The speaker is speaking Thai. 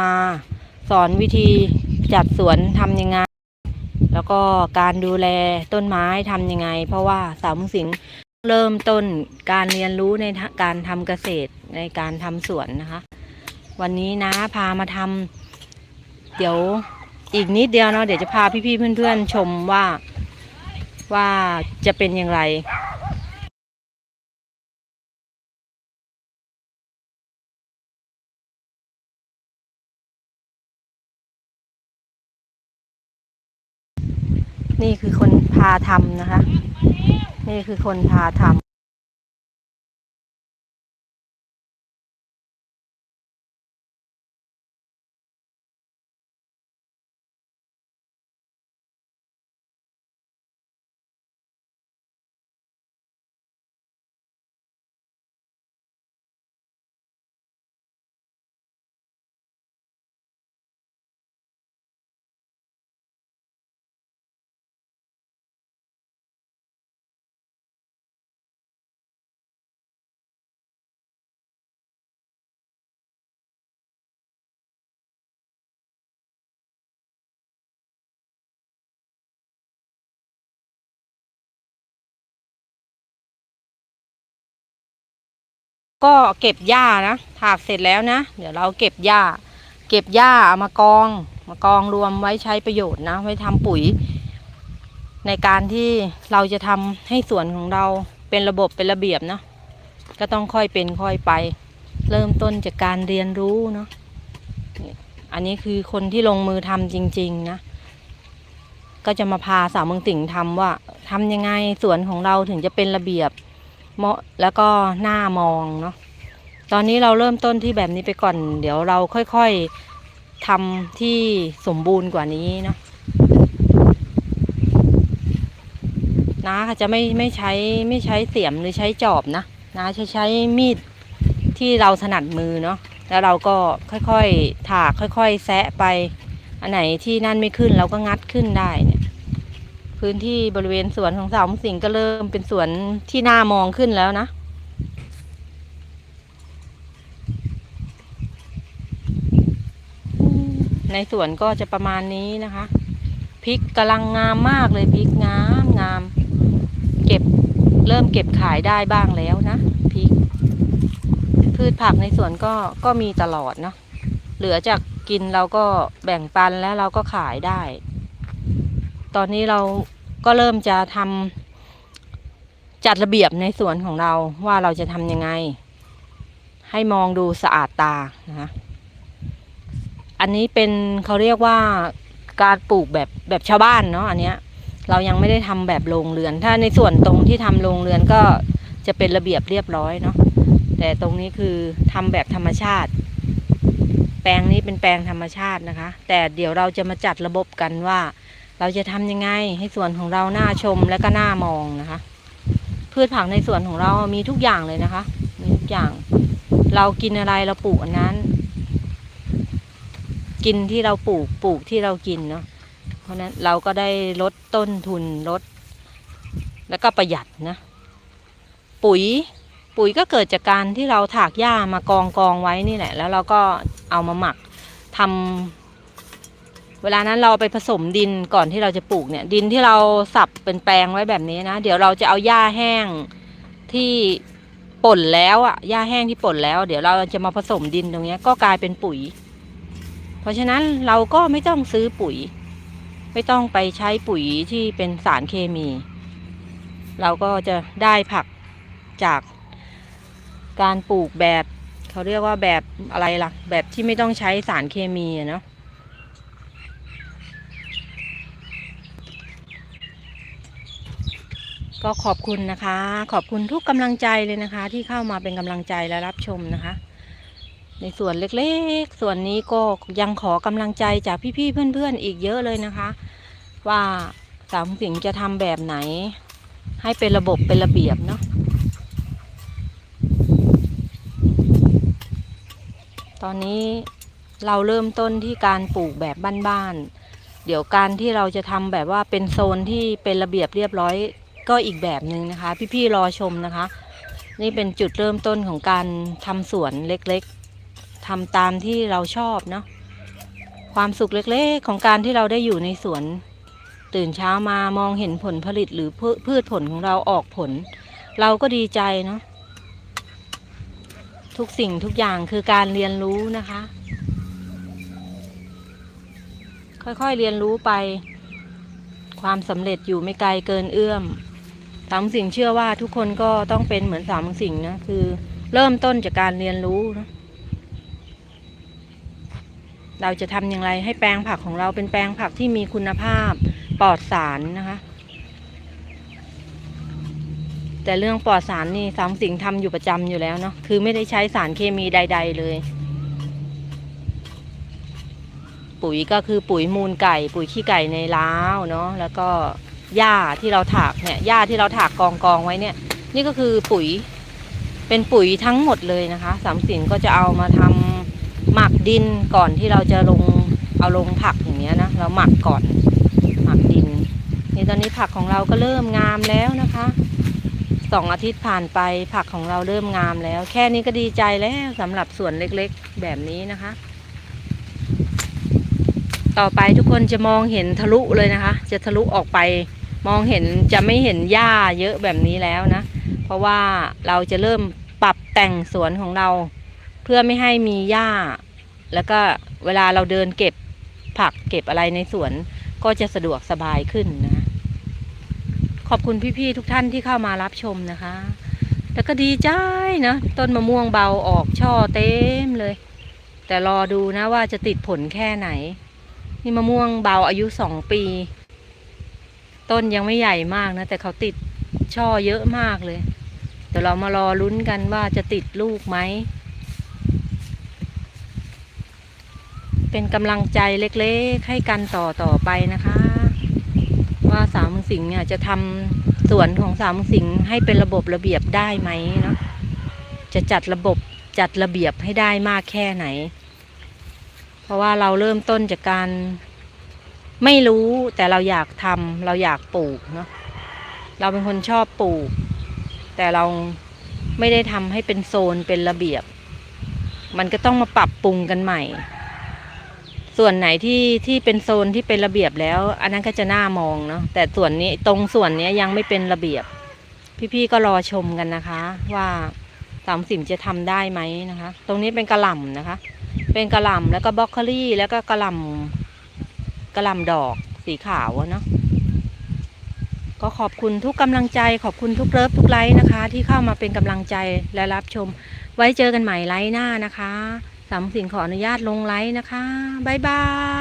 มา สอนวิธีจัดสวนทำยังไง แล้วก็การดูแลต้นไม้ทำยังไง เพราะว่าสาวมุงสิงเริ่มต้นการเรียนรู้ในการทำเกษตรในการทำสวนนะคะ วันนี้นะพามาทำเดี๋ยวอีกนิดเดียวเนาะเดี๋ยวจะพาพี่ๆเพื่อนๆชมว่าว่าจะเป็นอย่างไร นี่คือคนพาทำนะคะ นี่คือคนพาทำ ก็เก็บหญ้านะถากเสร็จแล้วนะ เดี๋ยวเราเก็บหญ้า เก็บหญ้าเอามากอง มากองรวมไว้ใช้ประโยชน์นะ ไว้ทำปุ๋ย ในการที่เราจะทำให้สวนของเราเป็นระบบเป็นระเบียบเนาะก็ต้องค่อยเป็นค่อยไป เริ่มต้นจากการเรียนรู้เนาะอันนี้คือคนที่ลงมือทำจริง ๆ นะ ก็จะมาพาสาวเมืองติ่งทำว่าทำยังไงสวนของเราถึงจะเป็นระเบียบ เหมาะแล้วก็หน้ามองเนาะตอนนี้เราเริ่มต้นที่แบบนี้ไปก่อน เดี๋ยวเราค่อยๆทำที่สมบูรณ์กว่านี้เนาะน้าค่ะจะไม่ไม่ใช้ไม่ใช้เสียมหรือใช้จอบนะน้าจะใช้มีดที่เราถนัดมือเนาะแล้วเราก็ค่อยๆถากค่อย ๆ แซะไป อันไหนที่นั่นไม่ขึ้นเราก็งัดขึ้นได้เนี่ย พื้นที่บริเวณสวนของสาวมุสิงก็เริ่มเป็นสวนที่น่ามองขึ้นแล้วนะ ในสวนก็จะประมาณนี้นะคะพริกกำลังงามมากเลยพริกงามงาม เก็บเริ่มเก็บขายได้บ้างแล้วนะพริก พืชผักในสวนก็ก็มีตลอดเนาะเหลือจากกินเราก็แบ่งปันแล้วเราก็ขายได้ ตอนนี้เราก็เริ่มจะทำจัดระเบียบในสวนของเราว่าเราจะทำยังไง ให้มองดูสะอาดตานะคะอันนี้เป็นเขาเรียกว่าการปลูกแบบแบบชาวบ้านเนาะอันเนี้ยเรายังไม่ได้ทำแบบโรงเรือน ถ้าในส่วนตรงที่ทำโรงเรือนก็จะเป็นระเบียบเรียบร้อยเนาะแต่ตรงนี้คือทำแบบธรรมชาติ แปลงนี้เป็นแปลงธรรมชาตินะคะ แต่เดี๋ยวเราจะมาจัดระบบกันว่า เราจะทำยังไงให้สวนของเราหน่าชมและก็หน่ามองนะคะ พืชผักในสวนของเรามีทุกอย่างเลยนะคะ มีทุกอย่าง เรากินอะไรเราปลูกอันนั้น กินที่เราปลูกปลูกที่เรากินเนาะเพราะนั้นเราก็ได้ลดต้นทุนลด แล้วก็ประหยัดนะ ปุ๋ยปุ๋ยก็เกิดจากการที่เราถากหญ้ามากองกองไว้นี่แหละ แล้วเราก็เอามาหมักทำ เวลานั้นเราไปผสมดินก่อนที่เราจะปลูกเนี่ย ดินที่เราสับเป็นแปลงไว้แบบนี้นะ เดี๋ยวเราจะเอาหญ้าแห้งที่ป่นแล้วอะหญ้าแห้งที่ป่นแล้ว เดี๋ยวเราจะมาผสมดินตรงนี้ก็กลายเป็นปุ๋ย เพราะฉะนั้นเราก็ไม่ต้องซื้อปุ๋ย ไม่ต้องไปใช้ปุ๋ยที่เป็นสารเคมี เราก็จะได้ผักจากการปลูกแบบ เขาเรียกว่าแบบอะไรล่ะ แบบที่ไม่ต้องใช้สารเคมีเนาะ ก็ขอบคุณนะคะ ขอบคุณทุกกำลังใจเลยนะคะ ที่เข้ามาเป็นกำลังใจและรับชมนะคะ ในส่วนเล็กๆ ส่วนนี้ก็ยังขอกำลังใจจากพี่ๆเพื่อนๆ อีกเยอะเลยนะคะ ว่าสามสิงจะทำแบบไหน ให้เป็นระบบเป็นระเบียบเนาะตอนนี้เราเริ่มต้นที่การปลูกแบบบ้านๆ เดี๋ยวการที่เราจะทำแบบว่าเป็นโซนที่เป็นระเบียบเรียบร้อย ก็อีกแบบหนึ่งนะคะ พี่ๆรอชมนะคะ นี่เป็นจุดเริ่มต้นของการทำสวนเล็กๆทำตามที่เราชอบเนาะความสุขเล็กๆ ของการที่เราได้อยู่ในสวน ตื่นเช้ามามองเห็นผลผลิตหรือพืพืชผลของเราออกผล เราก็ดีใจเนาะทุกสิ่งทุกอย่างคือการเรียนรู้นะคะ ค่อยๆเรียนรู้ไป ความสำเร็จอยู่ไม่ไกลเกินเอื้อม สามสิ่งเชื่อว่าทุกคนก็ต้องเป็นเหมือนสามสิ่งนะ คือเริ่มต้นจากการเรียนรู้นะเราจะทำอย่างไรให้แปลงผักของเราเป็นแปลงผักที่มีคุณภาพปลอดสารนะคะ แต่เรื่องปลอดสารนี่สามสิ่งทำอยู่ประจำอยู่แล้วเนาะคือไม่ได้ใช้สารเคมีใด ๆ เลย ปุ๋ยก็คือปุ๋ยมูลไก่ ปุ๋ยขี้ไก่ในล้าวเนาะแล้วก็ หญ้าที่เราถากเนี่ยหญ้าที่เราถากกองกองไว้เนี่ย นี่ก็คือปุ๋ย เป็นปุ๋ยทั้งหมดเลยนะคะสามสินก็จะเอามาทำหมักดินก่อนที่เราจะลงเอาลงผักอย่างเงี้ยนะเราหมักก่อนหมักดินนี่ตอนนี้ผักของเราก็เริ่มงามแล้วนะคะสองอาทิตย์ผ่านไปผักของเราเริ่มงามแล้ว แค่นี้ก็ดีใจแล้วสำหรับสวนเล็กๆแบบนี้นะคะ ต่อไปทุกคนจะมองเห็นทะลุเลยนะคะ จะทะลุออกไป มองเห็นจะไม่เห็นหญ้าเยอะแบบนี้แล้วนะ เพราะว่าเราจะเริ่มปรับแต่งสวนของเรา เพื่อไม่ให้มีหญ้า แล้วก็เวลาเราเดินเก็บผักเก็บอะไรในสวนก็จะสะดวกสบายขึ้นนะขอบคุณพี่ๆทุกท่านที่เข้ามารับชมนะคะ แล้วก็ดีใจนะต้นมะม่วงเบาออกช่อเต็มเลย แต่รอดูนะว่าจะติดผลแค่ไหน นี่มะม่วงเบาอายุสองปี ต้นยังไม่ใหญ่มากนะ แต่เขาติดช่อเยอะมากเลย เดี๋ยวเรามารอลุ้นกันว่าจะติดลูกไหม เป็นกำลังใจเล็กๆ ให้กันต่อต่อไปนะคะ ว่าสามมุงสิงเนี่ยจะทำสวนของสามมุงสิงให้เป็นระบบระเบียบได้ไหมเนาะจะจัดระบบจัดระเบียบให้ได้มากแค่ไหน เพราะว่าเราเริ่มต้นจากการ ไม่รู้แต่เราอยากทำเราอยากปลูกเนาะเราเป็นคนชอบปลูก แต่เราไม่ได้ทำให้เป็นโซนเป็นระเบียบ มันก็ต้องมาปรับปรุงกันใหม่ ส่วนไหนที่ที่เป็นโซนที่เป็นระเบียบแล้ว อันนั้นก็จะน่ามองเนาะแต่ส่วนนี้ตรงส่วนนี้ยังไม่เป็นระเบียบ พี่ๆก็รอชมกันนะคะ ว่าสามสิบจะทำได้ไหมนะคะ ตรงนี้เป็นกระหล่ำนะคะ เป็นกระหล่ำแล้วก็บล็อกโคลี่แล้วก็กระหล่ำ กระลำดอกสีขาวเนาะก็ขอบคุณทุกกำลังใจขอบคุณทุกเลิฟทุกไลค์นะคะ ที่เข้ามาเป็นกำลังใจและรับชม ไว้เจอกันใหม่ไลค์หน้านะคะสามสิ่งขออนุญาตลงไลค์นะคะบ๊ายบาย